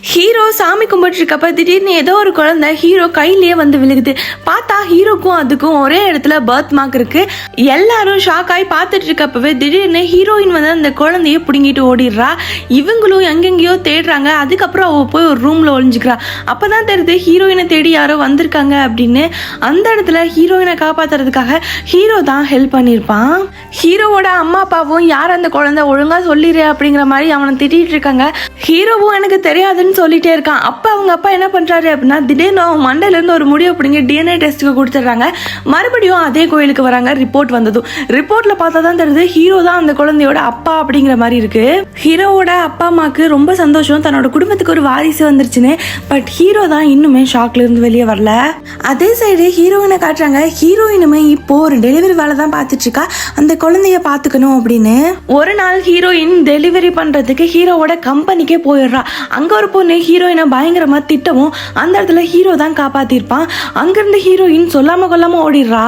Hero சாமி கும்பிட்டு இருக்கப்ப திடீர்னு ஏதோ ஒரு குழந்தை ஹீரோ கையிலேயே வந்து விழுகுது. பார்த்தா ஹீரோக்கும் அதுக்கும் ஒரே இடத்துல பர்த் மார்க் இருக்கு. எல்லாரும் ஷாக் ஆகி பார்த்துட்டு இருக்கப்பவே திடீர்னு ஹீரோயின் வந்து அந்த குழந்தைய பிடுங்கிட்டு ஓடிடுறா. இவங்களும் எங்கெங்கேயோ தேடுறாங்க. அதுக்கப்புறம் அவ போய் ஒரு ரூம்ல ஒளிஞ்சுக்கிறா. அப்பதான் தெரியுது ஹீரோயினை தேடி யாரோ வந்திருக்காங்க அப்படின்னு. அந்த இடத்துல ஹீரோயினை காப்பாத்துறதுக்காக ஹீரோ தான் ஹெல்ப் பண்ணியிருப்பான். ஹீரோவோட அம்மா அப்பாவும் யார் அந்த குழந்தை? ஒழுங்கா சொல்லிடு அப்படிங்கிற மாதிரி அவனை திட்டிட்டு இருக்காங்க. ஹீரோவும் எனக்கு தெரியாது அப்படின்னு சொல்லிட்டே இருக்கான். அப்ப அவங்க அப்பா என்ன பண்றாரு அப்படின்னா திடீர்னு அவன் மண்டையில இருந்து ஒரு முடிவு பிடிங்க டிஎன்ஏ டெஸ்ட்டுக்கு கொடுத்துட்றாங்க. மறுபடியும் அதே கோயிலுக்கு வராங்க. ரிப்போர்ட் வந்ததும் ரிப்போர்ட்ல பார்த்தா தான் தெரியுது ஹீரோ தான் அந்த குழந்தையோட அப்பா அப்படிங்கிற மாதிரி இருக்கு. ஹீரோவோட அப்பா அம்மாக்கு ரொம்ப சந்தோஷம். தன்னோட குடும்பத்துக்கு ஒரு வாரிசு வந்துருச்சுன்னு. பட் ஹீரோ தான் இன்னுமே ஷாக்ல இருந்து வெளியே வரல. அதே சைடு ஹீரோயினை காட்டுறாங்க. ஹீரோயினுமே இப்போ ஒரு டெலிவரி வேலை தான் பார்த்துட்டு இருக்கா. அந்த குழந்தைய பார்த்துக்கணும் அப்படின்னு. ஒரு நாள் ஹீரோயின் டெலிவரி பண்றதுக்கு ஹீரோவோட கம்பெனிக்கே போயிடுறா. அங்க ஒரு பொண்ணு ஹீரோயினை பயங்கரமா திட்டவும் அந்த இடத்துல ஹீரோ தான் காப்பாத்திருப்பான். அங்கிருந்து ஹீரோயின் சொல்லாம கொல்லாம ஓடிடுறா?